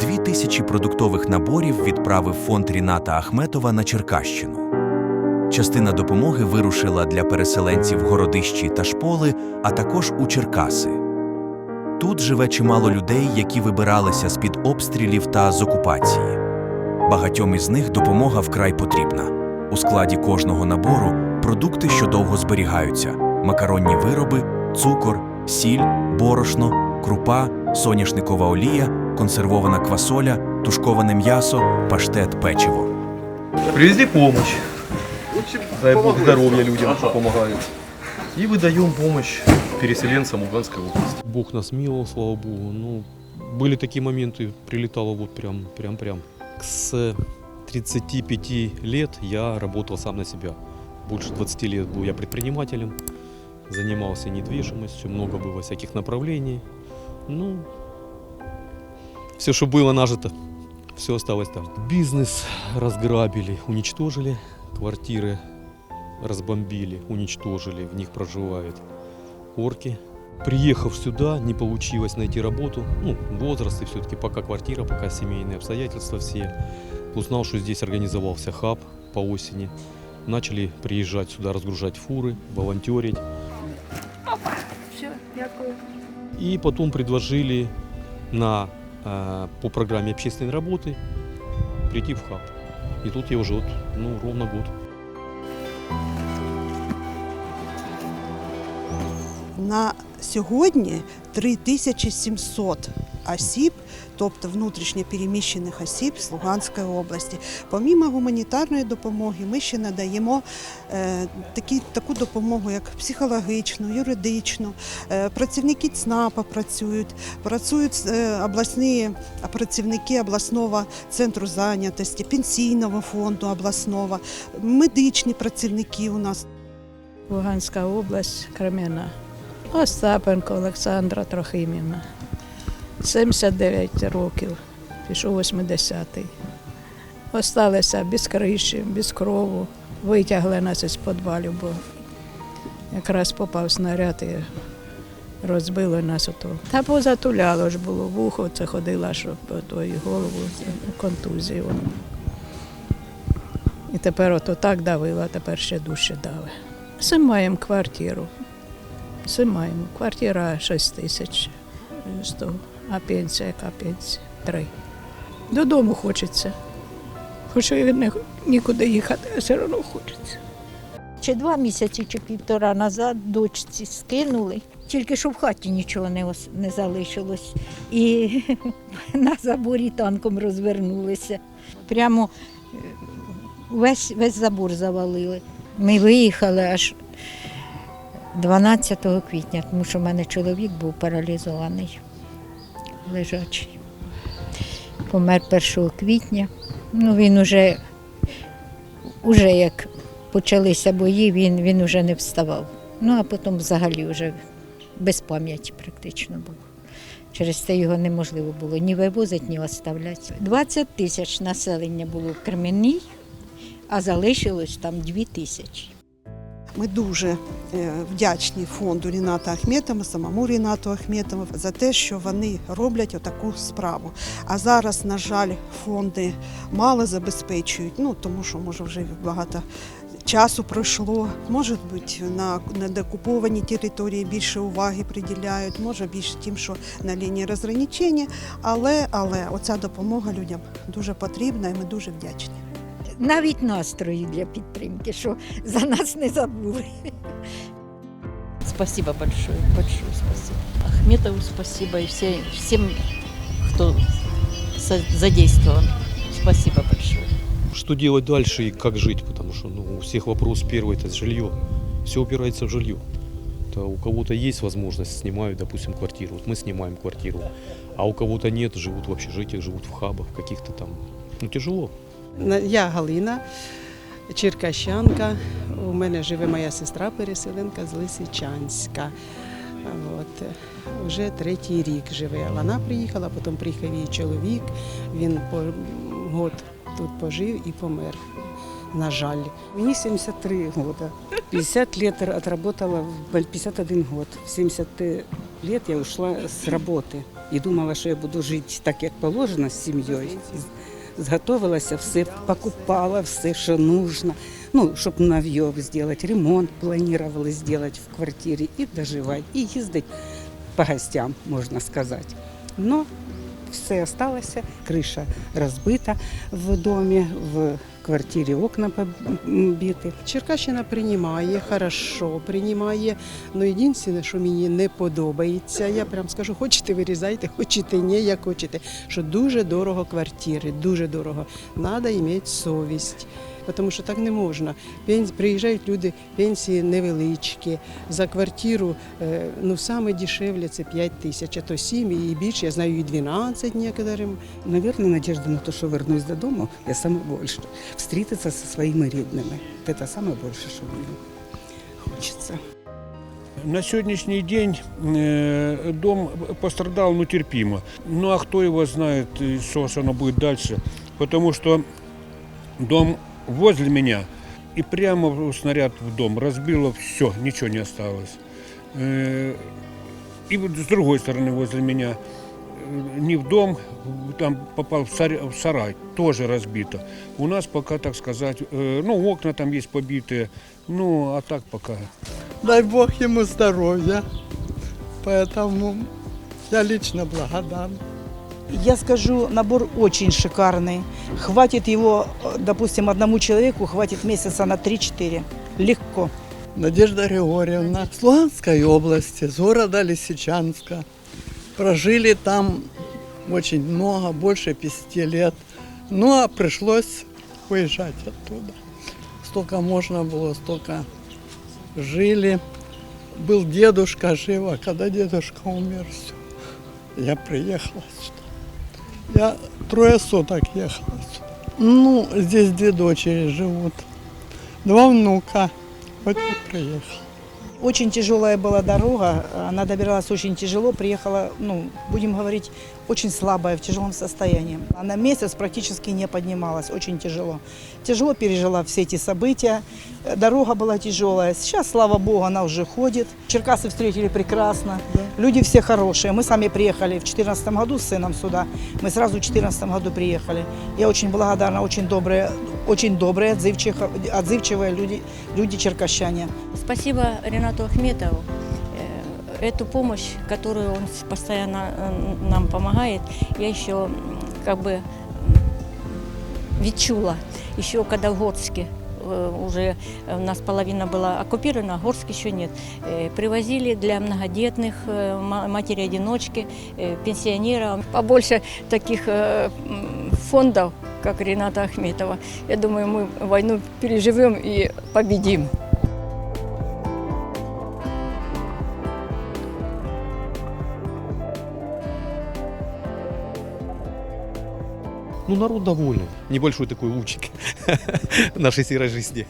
Дві тисячі продуктових наборів відправив фонд Ріната Ахметова на Черкащину. Частина допомоги вирушила для переселенців Городищі та Шполи, а також у Черкаси. Тут живе чимало людей, які вибиралися з-під обстрілів та з окупації. Багатьом із них допомога вкрай потрібна. У складі кожного набору продукти, що довго зберігаються: макаронні вироби, цукор, сіль, борошно, крупа, соняшникова олія, консервована квасоля, тушковане м'ясо, паштет, печиво. Привезли помощь. Дай бог здоровья людям, что помогают. И выдаем помощь переселенцам Луганской области. Бог нас миловал, слава богу. Ну, были такие моменты, прилетало вот прям, прям, прям. С 35 лет я работал сам на себя. Больше 20 лет был я предпринимателем, занимался недвижимостью, много было всяких направлений. Ну, все, что было нажито, все осталось там. Бизнес разграбили, уничтожили, квартиры разбомбили, уничтожили, в них проживают орки. Приехав сюда, не получилось найти работу. Ну, возраст и все-таки пока квартира, пока семейные обстоятельства все. Узнал, что здесь организовался хаб по осени. Начали приезжать сюда, разгружать фуры, волонтерить. Все, дякую. И потом предложили на, по программе общественной работы прийти в хаб. И тут я уже вот, ну, ровно год. На сьогодні 3700 осіб, тобто внутрішньо переміщених осіб з Луганської області. Помімо гуманітарної допомоги, ми ще надаємо е, такі, таку допомогу, як психологічну, юридичну. Е, працівники ЦНАПа працюють, працюють е, обласні працівники обласного центру зайнятості, пенсійного фонду обласного, медичні працівники у нас. Луганська область, Кремена. Остапенко Олександра Трохимівна. 79 років, пішов 80-й. Осталися без криші, без крову. Витягли нас із підвалів, бо якраз попав снаряд і розбило нас ото. Та позатуляло ж було, вухо це ходила, що по тої голову контузію. І тепер ото так давило, а тепер ще дужче дави. Симаємо квартиру. Симаємо. Квартира 6 тисяч з того, а пенсія яка? Три. Додому хочеться. Хоч і не, нікуди їхати, а все одно хочеться. Чи два місяці, чи півтора назад дочці скинули. Тільки що в хаті нічого не, не залишилось. І на заборі танком розвернулися. Прямо е, весь, весь забор завалили. Ми виїхали аж 12 квітня, тому що в мене чоловік був паралізований, лежачий. Помер 1 квітня. Ну, він уже, уже як почалися бої, він, він уже не вставав. Ну а потім взагалі вже без пам'яті практично був. Через це його неможливо було ні вивозити, ні оставляти. 20 тисяч населення було в Кремінній, а залишилось там 2 тисячі. Ми дуже е, вдячні фонду Ріната Ахметова, самому Рінату Ахметову за те, що вони роблять отаку справу. А зараз, на жаль, фонди мало забезпечують, ну тому що може вже багато часу пройшло. Може бути на недокуповані території більше уваги приділяють, може більше тим, що на лінії розграничення. Але, але оця допомога людям дуже потрібна і ми дуже вдячні. Навіть настрої для підтримки, що за нас не забули. Спасибо большое, большое спасибо. Ахметову спасибо и все, всем, кто со- задействован. Спасибо большое. Что делать дальше и как жить, потому что ну, у всех вопрос первый это жилье. Все упирается в жилье. То у кого-то есть возможность, снимают, допустим, квартиру. Вот мы снимаем квартиру. А у кого-то нет, живут в общежитиях, живут в хабах каких-то там. Ну, тяжело. Я Галина, черкащанка. У мене живе моя сестра переселенка з Лисичанська. От. Вже третій рік живе. Вона приїхала, потім приїхав її чоловік. Він по год тут пожив і помер. На жаль. Мені 73 года. 50 лет отработала, в 51 год. В 70 лет я ушла с работы. і думала, що я буду жити так, як положено з сім'єю. Зготовилася все, покупала все, що нужно. Ну, щоб нав'єв зробити, ремонт планували зробити в квартирі і доживати, і їздити по гостям, можна сказати. Но все осталося, криша розбита в домі, в квартирі окна побіти. Черкащина приймає, хорошо приймає. Ну, єдине, що мені не подобається, я прям скажу, хочете вирізайте, хочете ні, як хочете. Що дуже дорого квартири, дуже дорого. Треба мати совість. Тому що так не можна. Приїжджають люди, пенсії невеличкі. За квартиру е, ну, саме дешевле це 5 тисяч, а то 7 і більше. Я знаю і 12 некоторим. Наверное, надежда на те, що вернусь додому, я саме більше. Встрітитися зі своїми рідними. Це саме більше, що мені хочеться. На сегодняшний день э, дом пострадал, ну, терпимо. Ну, а кто его знает, что оно будет дальше. Потому что дом возле меня, и прямо снаряд в дом разбило все, ничего не осталось. Э, и вот с другой стороны возле меня, э, не в дом, там попал в сарай, в сарай, тоже разбито. У нас пока, так сказать, э, ну, окна там есть побитые, ну, а так пока Дай Бог ему здоровья. Поэтому я лично благодарна. Я скажу, набор очень шикарный. Хватит его, э, допустим, одному человеку, хватит месяца на 3-4. Легко. Надежда Григорьевна с Луганской области, с города Лисичанска. Прожили там очень много, больше 50 лет. Ну, а пришлось уезжать оттуда. Столько можно было, столько жили. Был дедушка жив, а когда дедушка умер, все. Я приехала сюда. Я трое суток ехала. Ну, здесь две дочери живут. Два внука. Вот и приехала. Очень тяжелая была дорога, она добиралась очень тяжело, приехала, ну, будем говорить, очень слабая, в тяжелом состоянии. Она месяц практически не поднималась, очень тяжело. Тяжело пережила все эти события, Э, дорога была тяжелая. Сейчас, слава богу, она уже ходит. Черкасы встретили прекрасно, люди все хорошие. Мы сами приехали в 2014 году с сыном сюда, мы сразу в 2014 году приехали. Я очень благодарна, очень добрые, очень добрые, отзывчивые, отзывчивые люди, люди черкащане. Спасибо Ренату Ахметову. Э, Эту помощь, которую он постоянно э, нам помогает, я еще как бы відчула. Еще когда в Горске э, уже у нас половина была оккупирована, Горск еще нет. Привозили для многодетных, ма- матери-одиночки, пенсионеров. Побольше таких фондов, как Рената Ахметова. Я думаю, мы войну переживем и победим. Ну, народ доволен. Небольшой такой лучик нашей серой жизни.